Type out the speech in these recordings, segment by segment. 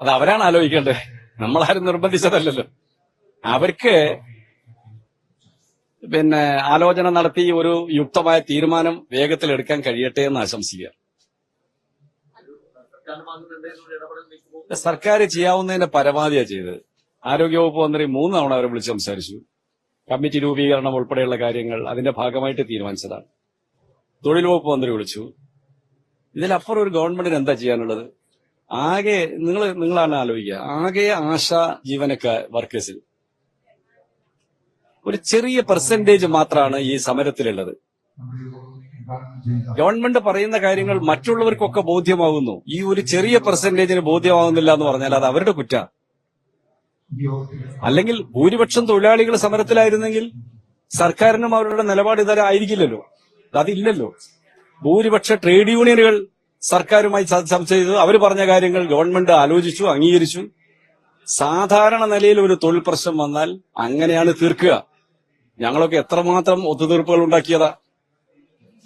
അത് അവരാണ് ആലോചിക്കേണ്ടത്. നമ്മളാരും നിർബന്ധിച്ചതല്ലല്ലോ. അവർക്ക് പിന്നെ ആലോചന നടത്തി ഒരു യുക്തമായ തീരുമാനം വേഗത്തിൽ എടുക്കാൻ കഴിയട്ടെ എന്ന് ആശംസിക്കുക. സർക്കാർ ചെയ്യാവുന്നതിന്റെ പരമാവധിയാണ് ചെയ്തത്. ആരോഗ്യവകുപ്പ് മന്ത്രി മൂന്ന് തവണ അവരെ വിളിച്ച് സംസാരിച്ചു. കമ്മിറ്റി രൂപീകരണം ഉൾപ്പെടെയുള്ള കാര്യങ്ങൾ അതിന്റെ ഭാഗമായിട്ട് തീരുമാനിച്ചതാണ്. തൊഴിൽ വകുപ്പ് മന്ത്രി വിളിച്ചു. ഇതിലപ്പുറം ഒരു ഗവൺമെന്റിന് എന്താ ചെയ്യാനുള്ളത്? ആകെ നിങ്ങൾ നിങ്ങളാണ് ആലോചിക്കുക. ആകെ ആശ ജീവനക്കാർ വർക്കേഴ്സിൽ. ഒരു ചെറിയ പെർസെന്റേജ് മാത്രമാണ് ഈ സമരത്തിലുള്ളത്. ഗവൺമെന്റ് പറയുന്ന കാര്യങ്ങൾ മറ്റുള്ളവർക്കൊക്കെ ബോധ്യമാകുന്നു ഈ ഒരു ചെറിയ പെർസെന്റേജിന് ബോധ്യമാകുന്നില്ല എന്ന് പറഞ്ഞാൽ അത് അവരുടെ കുറ്റ. അല്ലെങ്കിൽ ഭൂരിപക്ഷം തൊഴിലാളികൾ സമരത്തിലായിരുന്നെങ്കിൽ സർക്കാരിനും അവരുടെ നിലപാട് ഇതുവരെ ആയിരിക്കില്ലല്ലോ. അതില്ലല്ലോ. ഭൂരിപക്ഷ ട്രേഡ് യൂണിയനുകൾ സർക്കാരുമായി ചർച്ച ചെയ്തു. അവർ പറഞ്ഞ കാര്യങ്ങൾ ഗവൺമെന്റ് ആലോചിച്ചു അംഗീകരിച്ചു. സാധാരണ നിലയിൽ ഒരു തൊഴിൽ പ്രശ്നം വന്നാൽ അങ്ങനെയാണ് തീർക്കുക. ഞങ്ങളൊക്കെ എത്രമാത്രം ഒത്തുതീർപ്പുകൾ ഉണ്ടാക്കിയതാ.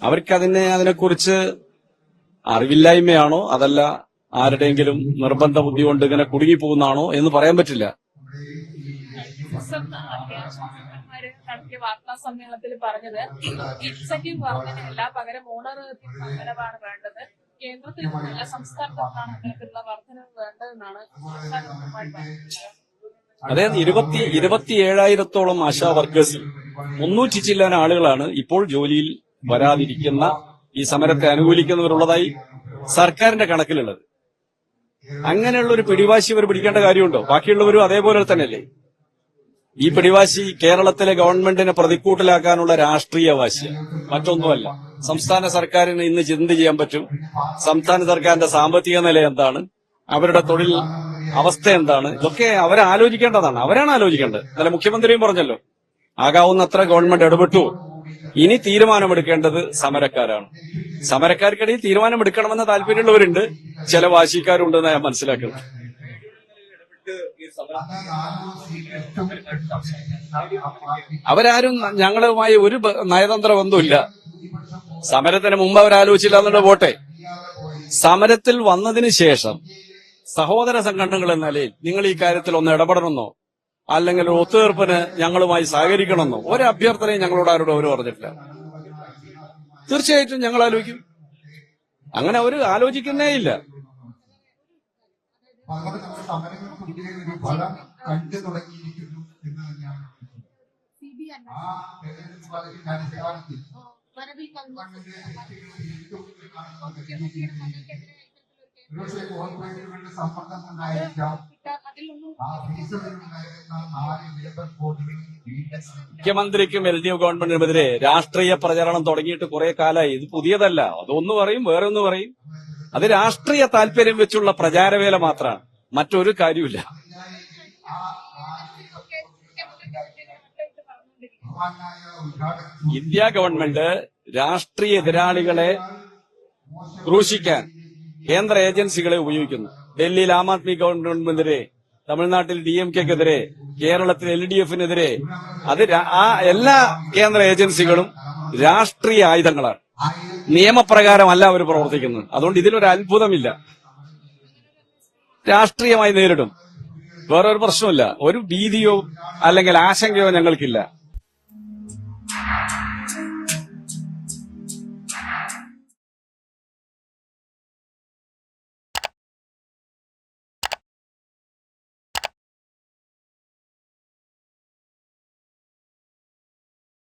അവർക്ക് അതിനെ അതിനെക്കുറിച്ച് അറിവില്ലായ്മയാണോ? അതല്ല ആരുടെയെങ്കിലും നിർബന്ധ ബുദ്ധി കൊണ്ട് ഇങ്ങനെ കുടുങ്ങിപ്പോകുന്നാണോ എന്ന് പറയാൻ പറ്റില്ല. ദിവസം അത്യാവശ്യമാര് നടത്തിയ വാർത്താ സമ്മേളനത്തിൽ പറഞ്ഞത് ഇൻസെന്റീവ് വർധനയല്ല പകരം ഓണറേറിയം വർധനവാണ് വേണ്ടത്. കേന്ദ്രത്തിൽ നിന്നല്ല സംസ്ഥാനത്തു നിന്നാണ് അത്തരത്തിലുള്ള വർധനവ് വേണ്ടതെന്നാണ് അതായത് ഇരുപത്തി ഇരുപത്തി ഏഴായിരത്തോളം ആശാ വർക്കേഴ്സിൽ മുന്നൂറ്റി ചില്ലാൻ ആളുകളാണ് ഇപ്പോൾ ജോലിയിൽ വരാതിരിക്കുന്ന ഈ സമരത്തെ അനുകൂലിക്കുന്നവരുള്ളതായി സർക്കാരിന്റെ കണക്കിലുള്ളത്. അങ്ങനെയുള്ള ഒരു പിടിവാശി ഇവർ പിടിക്കേണ്ട കാര്യമുണ്ടോ? ബാക്കിയുള്ളവരും അതേപോലെ തന്നെയല്ലേ? ഈ പിടിവാശി കേരളത്തിലെ ഗവൺമെന്റിനെ പ്രതിക്കൂട്ടിലാക്കാനുള്ള രാഷ്ട്രീയ വാശി. മറ്റൊന്നുമല്ല. സംസ്ഥാന സർക്കാരിന് ഇന്ന് ചിന്ത ചെയ്യാൻ പറ്റും. സംസ്ഥാന സർക്കാരിന്റെ സാമ്പത്തിക നില എന്താണ്? അവരുടെ തൊഴിൽ അവസ്ഥ എന്താണ്? ഇതൊക്കെ അവരാലോചിക്കേണ്ടതാണ്. അവരാണ് ആലോചിക്കേണ്ടത്. അല്ല മുഖ്യമന്ത്രിയും പറഞ്ഞല്ലോ. ആകാവുന്നത്ര ഗവൺമെന്റ് ഇടപെട്ടു. ഇനി തീരുമാനമെടുക്കേണ്ടത് സമരക്കാരാണ്. സമരക്കാർക്കിടയിൽ തീരുമാനമെടുക്കണമെന്ന താല്പര്യമുള്ളവരുണ്ട്. ചില വാശിക്കാരുണ്ടെന്ന് ഞാൻ മനസ്സിലാക്കുന്നത്. അവരാരും ഞങ്ങളുമായി ഒരു നയതന്ത്ര ബന്ധമില്ല സമരത്തിന് മുമ്പ് അവരാലോചിച്ചില്ല എന്നുള്ളത് പോട്ടെ. സമരത്തിൽ വന്നതിന് ശേഷം സഹോദര സംഘടനകൾ എന്ന നിലയിൽ നിങ്ങൾ ഈ കാര്യത്തിൽ ഒന്ന് ഇടപെടണമെന്നോ അല്ലെങ്കിൽ ഒത്തുതീർപ്പിന് ഞങ്ങളുമായി സഹകരിക്കണമെന്നോ ഒരു അഭ്യർത്ഥനയും ഞങ്ങളോട് ആരോടും അവർ പറഞ്ഞിട്ടില്ല. തീർച്ചയായിട്ടും ഞങ്ങൾ ആലോചിക്കും. അങ്ങനെ അവർ ആലോചിക്കുന്നേ ഇല്ല. പലരും നമ്മുടെ സമരങ്ങൾക്ക് ഇതിലെ ഒരു ഫലം കണ്ടു തുടങ്ങിയിരിക്കുന്നു എന്ന് തന്നെയാണ് ആ തെരഞ്ഞെടുപ്പ് അടിസ്ഥാനത്തിൽ ഒരുപക്ഷെ കോർപ്പറേറ്റുകളുടെ സമ്മർദ്ദം വീണ്ടും മുഖ്യമന്ത്രിക്കും എൽ ഡി എഫ് ഗവൺമെന്റിനുമെതിരെ രാഷ്ട്രീയ പ്രചരണം തുടങ്ങിയിട്ട് കുറെ കാലമായി ഇത് പുതിയതല്ല. അതൊന്നു പറയും വേറെ ഒന്ന് പറയും. അത് രാഷ്ട്രീയ താല്പര്യം വെച്ചുള്ള പ്രചാരവേല മാത്രമാണ്. മറ്റൊരു കാര്യമില്ല ഇന്ത്യ ഗവൺമെന്റ് രാഷ്ട്രീയ എതിരാളികളെ ക്രൂശിക്കാൻ കേന്ദ്ര ഏജൻസികളെ ഉപയോഗിക്കുന്നു. ഡൽഹിയിൽ ആം ആദ്മി ഗവൺമെന്റിനെതിരെ തമിഴ്നാട്ടിൽ ഡി എം കെക്കെതിരെ കേരളത്തിൽ എൽ ഡി എഫിനെതിരെ അത് ആ എല്ലാ കേന്ദ്ര ഏജൻസികളും രാഷ്ട്രീയ ആയുധങ്ങളാണ്. നിയമപ്രകാരമല്ല അവർ പ്രവർത്തിക്കുന്നത്. അതുകൊണ്ട് ഇതിലൊരു അത്ഭുതമില്ല. രാഷ്ട്രീയമായി നേരിടും. വേറൊരു പ്രശ്നമില്ല. ഒരു ഭീതിയോ അല്ലെങ്കിൽ ആശങ്കയോ ഞങ്ങൾക്കില്ല.